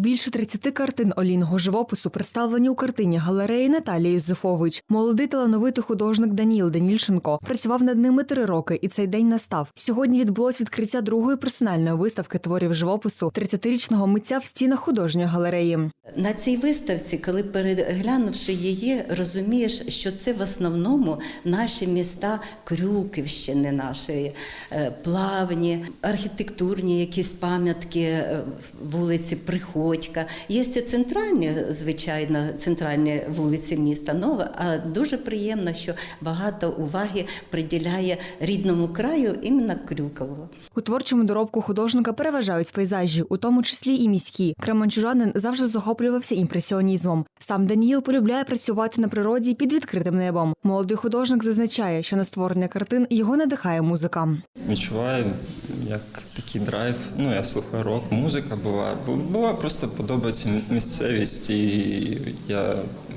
Більше 30 картин олійного живопису представлені у картині галереї Наталії Юзефович. Молодий талановитий художник Даніл Данільченко працював над ними три роки, і цей день настав. Сьогодні відбулось відкриття другої персональної виставки творів живопису 30-річного митця в стінах художньої галереї. На цій виставці, коли переглянувши її, розумієш, що це в основному наші міста Крюківщини, нашої е, плавні, архітектурні якісь пам'ятки е, вулиці Приходька. Є і центральні, звичайно, центральні вулиці міста Нове, а дуже приємно, що багато уваги приділяє рідному краю іменно Крюкову. У творчому доробку художника переважають пейзажі, у тому числі і міські. Кременчужанин завжди захоплювався імпресіонізмом. Сам Даніїл полюбляє працювати на природі під відкритим небом. Молодий художник зазначає, що на створення картин його надихає музика. Відчуваю як такий драйв. Ну, я слухаю рок, музика була. Була просто подобається місцевість, і я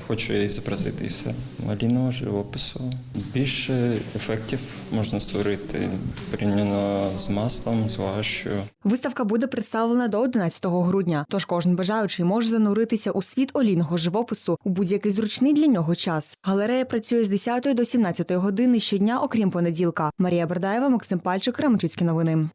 хочу її зобразити і все. Маліного живопису. Більше ефектів можна створити порівняно з маслом, з гуашю. Виставка буде представлена до 11 грудня. Тож кожен бажаючий може зануритися у світ олійного живопису у будь-який зручний для нього час. Галерея працює з 10 до 17 години щодня, окрім понеділка. Марія Бердаєва, Максим Пальчик, Кременчуцькі новини.